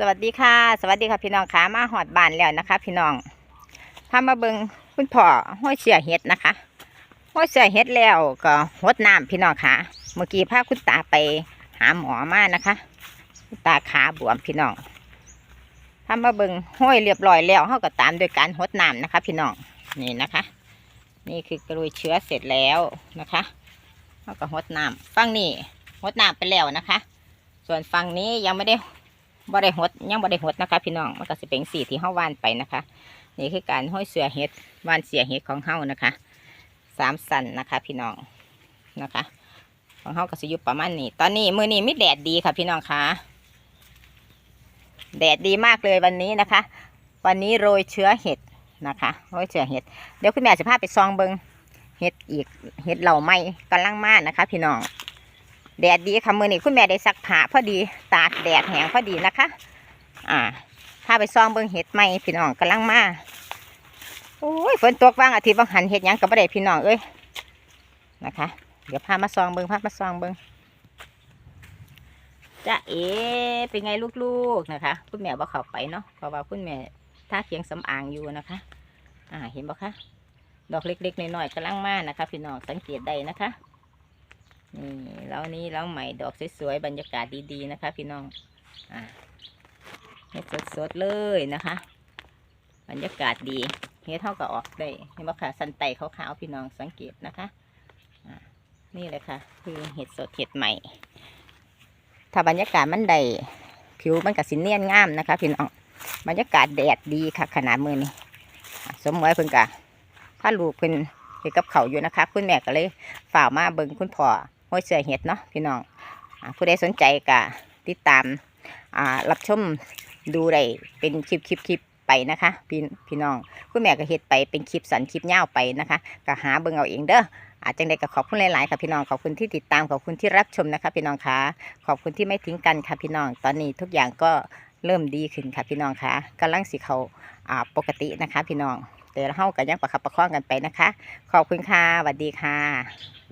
สวัสดีค่ะ สวัสดีค่ะพี่น้องขามาหอดบานแล้วนะคะ พี่น้องพามาเบิงคุณพ่อห้อยเสือเห็ดนะคะห้อยเสือเห็ดแล้วก็หดน้ำพี่น้องค่ะเมื่อกี้พาคุณตาไปหาหมอมานะคะ คุณตาขาบวมพี่น้องพามาเบิงห้อยเรียบร้อยแล้วเขาก็ตามโดยการหดน้ำนะคะ พี่น้องนี่นะคะ นี่คือกระลุยเชื้อเสร็จแล้วนะคะเขาก็หดน้ำฟังนี่หดน้ำไปแล้วนะคะ ส่วนฝั่งนี้ยังไม่ได้ บ่ได้หดยังบ่ได้หดนะคะ พี่น้องมันก็สิเป็นสีที่เฮาว่านไปนะคะ นี่คือการห้อยเสือเห็ดว่านเสียเห็ดของเฮานะคะสามสันนะคะ พี่น้องนะคะ ของเฮาก็สิอยู่ประมาณนี้ ตอนนี้มือนี้ไมีแดดดีค่ะ พี่น้องคะแดดดีมากเลยวันนี้นะคะ วันนี้โรยเชื้อเห็ดนะคะโรยเชื้อเห็ดเดี๋ยวคุณแม่จะพาไปซองเบิงเห็ดอีกเห็ดเหล่าไม้กำลังมากนะคะ พี่น้อง แดดดีค่ะมือนี้คุณแม่ได้ซักผ้าพอดีตากแดดแห้งพอดีนะคะ อ่าพาไปซองเบิ่งเห็ดใหม่พี่น้องกำลังมาโอ้ยฝนตกว่างอาทิตย์ว่างหันเห็ดยังกับบ่ได้พี่น้องเอ้ยนะคะ เดี๋ยวพามาซองเบิ่งพามาซองเบิ่งจ้าเอ๋เป็นไงลูกๆนะคะ คุณแม่บ่เข้าไปเนาะเพราะว่าคุณแม่ท่าเคียงสำอางอยู่นะคะ อ่าเห็นบ่คะดอกเล็กๆน้อยๆกำลังมานะคะ พี่น้องสังเกตได้นะคะ นี่แล้วนี้แล้วใหม่ดอกสวยๆบรรยากาศดีๆนะคะ พี่น้องอ่าเฮ็ดสดๆเลยนะคะ บรรยากาศดีเฮ็ดเท่ากับออกได้เห็นไหมค่ะสันไตขาวๆพี่น้องสังเกตนะคะนี่เลยค่ะ คือเห็ดสดเห็ดใหม่ ถ้าบรรยากาศมันได้ผิวมันกับสินเนียนงามนะคะ พี่น้องบรรยากาศแดดดีค่ะ ขนาดมือนี่สมมติเพิ่นกะถ้าลูกเพิ่นเห็ดกับเขาอยู่นะคะ คุณแม่ก็เลยฝ่ามาเบิ่งคุณพ่อ ห้อยเสือเห็ดเนาะพี่น้องอผู้ใดสนใจก็ติดตามรับชมดูได้เป็นคลิปคลิปคลิปไปนะคะพี่พี่น้องคุณแม่ก็เห็ดไปเป็นคลิปสันคลิปยาวไปนะคะก็หาเบิ่งเอาเองเด้ออาจจังใดก็ขอบคุณหลาย ๆ ค่ะพี่น้องขอบคุณที่ติดตามขอบคุณที่รับชมนะคะ พี่น้องคะขอบคุณที่ไม่ทิ้งกันค่ะพี่น้อง ตอนนี้ทุกอย่างก็เริ่มดีขึ้นค่ะพี่น้องคะกำลังสิเขาอ่าปกตินะคะ พี่น้องแต่เฮาเข้าก็ยังประคับประคองกันไปนะคะ ขอบคุณค่ะสวัสดีค่ะ